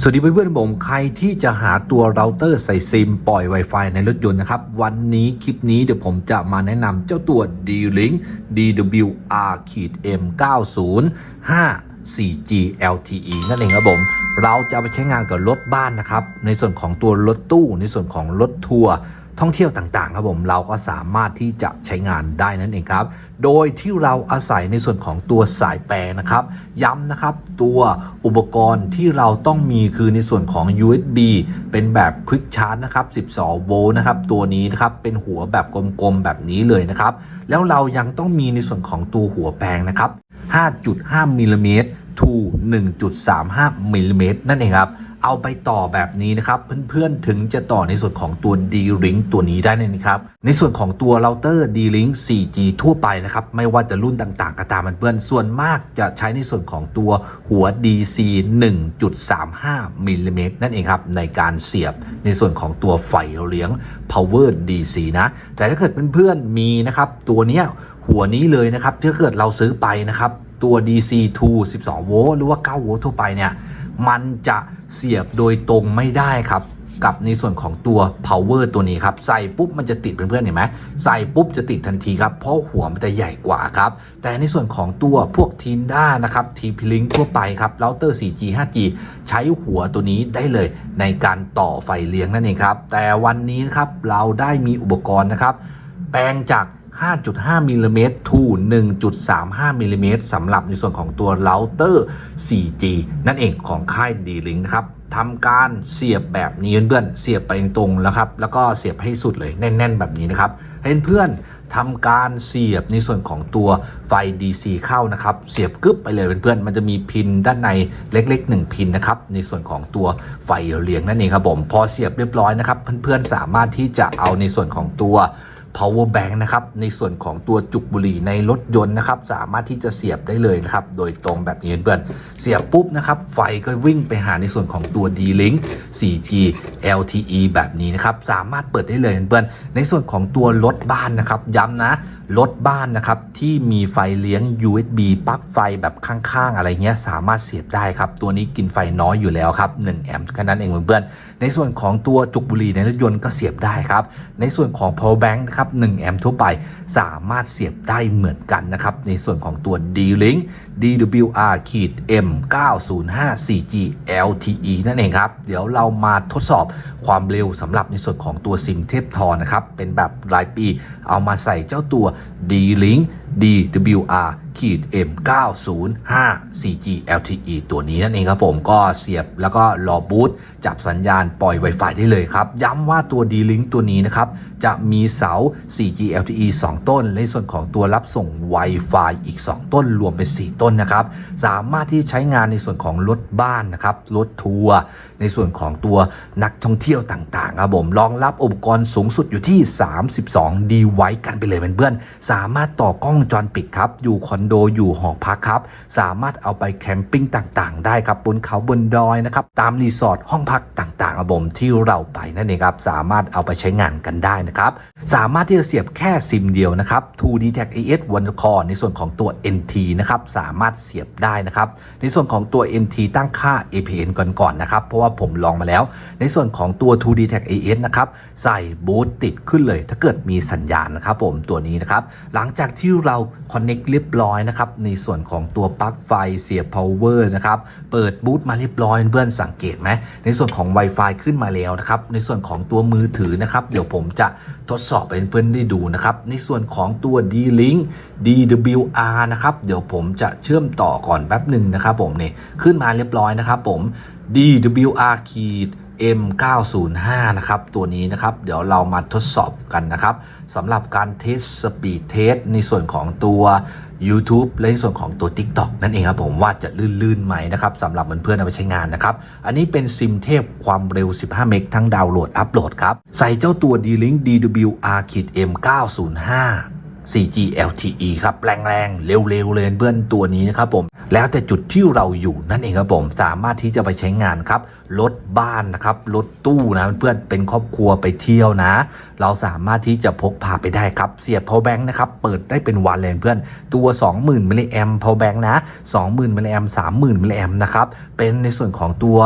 สวัสดีเพื่อนๆผมใครที่จะหาตัวเราเตอร์ใส่ซิมปล่อย Wi-Fi ในรถยนต์นะครับ วันนี้คลิปนี้เดี๋ยวผมจะมาแนะนำเจ้าตัว D-Link DWR M90 5 4G LTE นั่นเองครับผม เราจะไปใช้งานกับรถบ้านนะครับ ในส่วนของตัวรถตู้ ในส่วนของรถทัวร์ ท่องเที่ยวต่างๆครับผมเราก็สามารถที่จะใช้งานได้นั่นเองครับ โดยที่เราอาศัยในส่วนของตัวสายแปลนะครับ ย้ำนะครับตัวอุปกรณ์ที่เราต้องมีคือในส่วนของ USB เป็นแบบ Quick Charge นะครับ 12 โวลต์นะครับ ตัวนี้นะครับเป็นหัวแบบกลมๆแบบนี้เลยนะครับ แล้วเรายังต้องมีในส่วนของตัวหัวแปลงนะครับ 5.5มิลลิเมตร to 1.35มิลลิเมตรนั่นเองครับ เอาไปต่อแบบนี้นะครับ เพื่อนๆถึงจะต่อในส่วนของตัว D-Link ตัวนี้ได้นะครับ ในส่วนของตัวเราเตอร์ D-Link 4G ทั่วไปนะครับ ไม่ว่าจะรุ่นต่างๆก็ตามเพื่อนส่วนมากจะใช้ในส่วนของตัวหัว DC 1.35มิลลิเมตรนั่นเองครับ ในการเสียบในส่วนของตัวไฟเลี้ยง Power DC นะ แต่ถ้าเกิดเพื่อนๆมีนะครับตัวเนี้ย หัวนี้เลยนะครับถ้าเกิดเราซื้อไปนะครับ ตัว DC 2 12 โวลต์หรือว่า 9 โวลต์ทั่วไปเนี่ยมันจะเสียบโดยตรงไม่ได้ครับกับในส่วนของตัว power ตัวนี้ครับ ใส่ปุ๊บมันจะติดเพื่อนๆเห็นไหมใส่ปุ๊บจะติดทันทีครับ เพราะหัวมันจะใหญ่กว่าครับ แต่ในส่วนของตัวพวกทีนด้านะครับ TP Link ทั่วไปครับเราเตอร์ 4G 5G ใช้หัวตัวนี้ได้เลยในการต่อไฟเลี้ยงนั่นเองครับ แต่วันนี้นะครับเราได้มีอุปกรณ์นะครับ แปลงจาก 5.5มิลลิเมตร to 1.35มิลลิเมตรสำหรับในส่วนของตัวเราเตอร์ 4G นั่นเองของค่าย D-Link นะครับทำการเสียบแบบนี้เพื่อนๆเสียบไปตรงแล้วครับ แล้วก็เสียบให้สุดเลยแน่น ๆ แบบนี้นะครับให้เพื่อนทำการเสียบในส่วนของตัวไฟ DC เข้านะครับ เสียบกึบไปเลยเพื่อนๆมันจะมีพินด้านในเล็กๆ 1 พินนะครับในส่วนของตัวไฟเลี้ยงนั่นเองครับผมพอเสียบเรียบร้อยนะครับ เพื่อนๆสามารถที่จะเอาในส่วนของตัว power bank นะครับในส่วนของตัวจุกบุหรี่ในรถยนต์นะครับสามารถที่จะเสียบได้เลยนะครับโดยตรงแบบนี้เพื่อนเสียบปุ๊บนะครับไฟก็วิ่งไปหาในส่วนของตัว D-Link 4G LTE แบบนี้นะครับสามารถเปิดได้เลยเพื่อนในส่วนของตัวรถบ้านนะครับย้ำนะรถบ้านนะครับที่มีไฟเลี้ยง USB ปลั๊กไฟแบบข้างๆ อะไรเงี้ยสามารถเสียบได้ครับตัวนี้กินไฟน้อยอยู่แล้วครับ1แอมป์แค่นั้นเองเพื่อนในส่วนของตัวจุกบุหรี่ในรถยนต์ก็เสียบได้ครับในส่วนของ power bank นะครับับ1แอมป์ทั่วไปสามารถเสียบได้เหมือนกันนะครับ ในส่วนของตัว D-Link DWR M 905 4G LTE นั่นเองครับ เดี๋ยวเรามาทดสอบความเร็วสำหรับในส่วนของตัวซิมเทพทอนะครับ เป็นแบบรายปี เอามาใส่เจ้าตัว D-Link DWR ขีด M 905 4G LTE ตัวนี้นั่นเองครับผมก็เสียบแล้วก็รอบูตจับสัญญาณปล่อย Wi-Fi ได้เลยครับ ย้ำว่าตัว D-Link ตัวนี้นะครับ จะมีเสา 4G LTE 2 ต้น ในส่วนของตัวรับส่ง Wi-Fi อีก 2 ต้นรวมเป็น 4 ต้นนะครับ สามารถที่ใช้งานในส่วนของรถบ้านนะครับ รถทัวร์ในส่วนของตัวนักท่องเที่ยวต่างๆครับผมรองรับอุปกรณ์สูงสุดอยู่ที่ 32ดีไว้กันไปเลยเพื่อนๆสามารถต่อกล้องวงจรปิดครับอยู่คอนโดอยู่หอพักครับ สามารถเอาไปแคมปิ้งต่างๆ ได้ครับบนเขาบนดอยนะครับตามรีสอร์ทห้องพักต่างๆครับผมที่เราไปนั่นเองครับสามารถเอาไปใช้งานกันได้นะครับสามารถที่จะเสียบแค่ซิมเดียวนะครับ 2D Tag AS One Core ในส่วนของตัว NT นะครับสามารถเสียบได้นะครับในส่วนของตัว NT ตั้งค่า APN ก่อนๆนะครับเพราะว่าผมลองมาแล้ว ในส่วนของตัว 2D Tag AS นะครับใส่บูตติดขึ้นเลย ถ้าเกิดมีสัญญาณนะครับผมตัวนี้นะครับหลังจากที่เรา Connect เรียบร้อยร้อยนะครับในส่วนของตัวปลั๊กไฟเสียบ power นะครับเปิดบูตมาเรียบร้อยเพื่อนสังเกตไหมในส่วนของ Wi-Fi ขึ้นมาแล้วนะครับในส่วนของตัวมือถือนะครับเดี๋ยวผมจะทดสอบให้เพื่อนได้ดูนะครับในส่วนของตัว D-Link DWR นะครับเดี๋ยวผมจะเชื่อมต่อก่อนแป๊บหนึ่งนะครับผมนี่ขึ้นมาเรียบร้อยนะครับผม DWR ขีด M905 นะครับ ตัวนี้นะครับ เดี๋ยวเรามาทดสอบกันนะครับสำหรับการเทสสปีดเทสในส่วนของตัว YouTube และในส่วนของตัว TikTok นั่นเองครับผมว่าจะลื่นๆไหมนะครับสำหรับเพื่อนๆเอาไปใช้งานนะครับ อันนี้เป็นซิมเทพความเร็ว 15 เมกทั้งดาวน์โหลดอัปโหลดครับ ใส่เจ้าตัว D-Link DWR M905 4G LTE ครับแรงๆ เร็วๆ เลยเพื่อนตัวนี้นะครับผม แล้วแต่จุดที่เราอยู่นั่นเองครับผม สามารถที่จะไปใช้งานครับรถบ้านนะครับรถตู้นะเพื่อนเป็นครอบครัวไปเที่ยวนะ เราสามารถที่จะพกพาไปได้ครับ เสียบ power bank นะครับ เปิดได้เป็นวันเลยเพื่อนตัว 20,000มิลลิแอม power bank นะ 20,000มิลลิแอม 30,000มิลลิแอมนะครับ เป็นในส่วนของตัว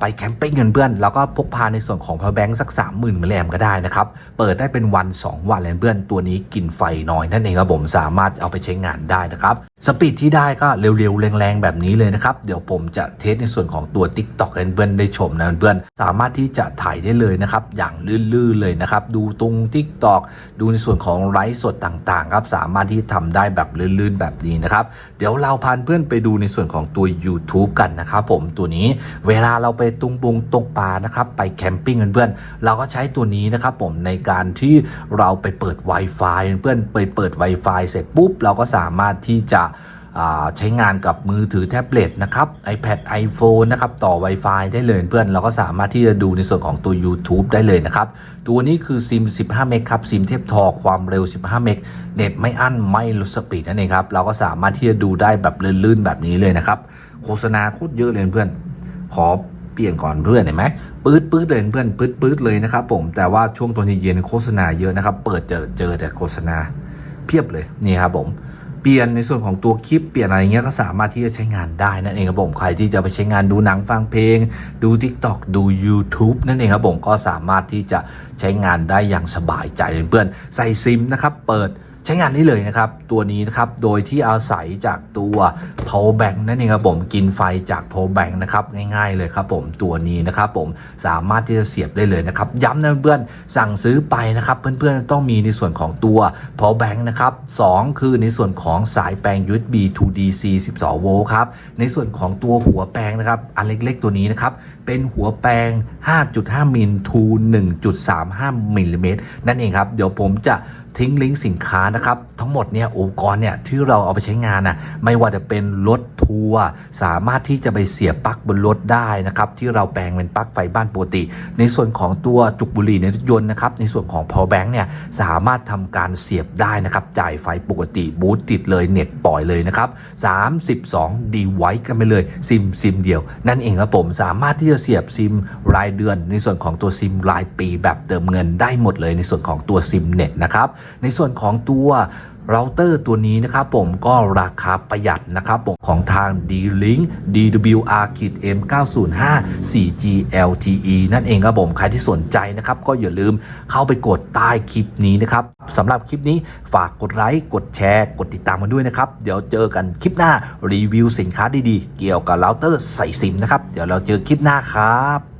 ไปแคมปิ้งกันเพื่อนแล้วก็พกพาในส่วนของ power bank สัก 30,000มิลลิแอมก็ได้นะครับ เปิดได้เป็นวัน 2 วันเลยเพื่อนตัวนี้กินไฟน้อยนั่นเองครับผมสามารถเอาไปใช้งานได้นะครับ สปีดที่ได้ก็เร็วๆ แรงๆ แบบนี้เลยนะครับ เดี๋ยวผมจะเทสในส่วนของตัว TikTok ให้เพื่อนได้ชมนะเพื่อนสามารถที่จะถ่ายได้เลยนะครับ อย่างลื่นๆ เลยนะครับ ดูตรง TikTok ดูในส่วนของไลฟ์สดต่างๆ ครับ สามารถที่ทำได้แบบลื่นๆ แบบนี้นะครับ เดี๋ยวเราพาเพื่อนไปดูในส่วนของตัว YouTube กันนะครับผมตัวนี้เวลาเราไปตุงปุงตกปลานะครับไปแคมปิ้งเพื่อนๆเราก็ใช้ตัวนี้นะครับผมในการที่เราไปเปิด Wi-Fi เพื่อนไปเปิด Wi-Fi เสร็จปุ๊บเราก็สามารถที่จะ ใช้งานกับมือถือแท็บเล็ตนะครับ iPad iPhone นะครับ ต่อ Wi-Fi ได้เลยเพื่อน เราก็สามารถที่จะดูในส่วนของตัว YouTube ได้เลยนะครับ ตัวนี้คือซิม 15 เมกครับ ซิมเทพทอความเร็ว 15 เมกเน็ตไม่อั้นไม่ลดสปีดนั่นเองครับ เราก็สามารถที่จะดูได้แบบลื่นๆแบบนี้เลยนะครับ โฆษณาโคตรเยอะเลยเพื่อน ขอเปลี่ยนก่อนเพื่อนเห็นไหมปื๊ดปื๊ดเลยเพื่อนปื๊ดปื๊ดเลยนะครับผมแต่ว่าช่วงตอนเย็นๆโฆษณาเยอะนะครับ เปิดเจอเจอแต่โฆษณาเพียบเลยนี่ครับผม เปลี่ยนในส่วนของตัวคลิปเปลี่ยนอะไรเงี้ยก็สามารถที่จะใช้งานได้นั่นเองครับผมใครที่จะไปใช้งานดูหนังฟังเพลง ดู TikTok ดู YouTube นั่นเองครับผมก็สามารถที่จะใช้งานได้อย่างสบายใจเลยเพื่อนใส่ซิมนะครับเปิด ใช้งานได้เลยนะครับ ตัวนี้นะครับ โดยที่อาศัยจากตัว power bank นั่นเองครับผมกินไฟจาก power bank นะครับง่ายๆเลยครับผมตัวนี้นะครับผมสามารถที่จะเสียบได้เลยนะครับ ย้ำนะเพื่อนๆสั่งซื้อไปนะครับ เพื่อนๆต้องมีในส่วนของตัว power bank นะครับสองคือในส่วนของสายแปลง USB to DC 12 โวลต์ครับในส่วนของตัวหัวแปลงนะครับ อันเล็กๆ ตัวนี้นะครับ เป็นหัวแปลง 5.5 มิล to 1.35มิลลิเมตรนั่นเองครับเดี๋ยวผมจะทิ้งลิงก์สินค้านะครับทั้งหมดเนี่ยอุปกรณ์เนี่ยที่เราเอาไปใช้งานนะไม่ว่าจะเป็นรถทัวร์สามารถที่จะไปเสียบปลั๊กบนรถได้นะครับที่เราแปลงเป็นปลั๊กไฟบ้านปกติ ในส่วนของตัวจุกบุหรี่ในรถยนต์นะครับในส่วนของ power bank เนี่ยสามารถทำการเสียบได้นะครับจ่ายไฟปกติบูตติดเลยเน็ตปล่อยเลยนะครับ32ดีไว้กันไปเลยซิมซิมเดียว นั่นเองครับผมสามารถที่จะเสียบซิมรายเดือน ในส่วนของตัวซิมรายปีแบบเติมเงินได้หมดเลยในส่วนของตัวซิมเน็ตนะครับในส่วนของตัวเราเตอร์ตัวนี้นะครับผมก็ราคาประหยัดนะครับผมของทาง D-Link DWR M 905 4G LTE นั่นเองครับผมใครที่สนใจนะครับ ก็อย่าลืมเข้าไปกดใต้คลิปนี้นะครับสำหรับคลิปนี้ฝากกดไลค์กดแชร์ กดติดตามมาด้วยนะครับ เดี๋ยวเจอกันคลิปหน้ารีวิวสินค้าดีๆ เกี่ยวกับเราเตอร์ใส่ซิมนะครับ เดี๋ยวเราเจอคลิปหน้าครับ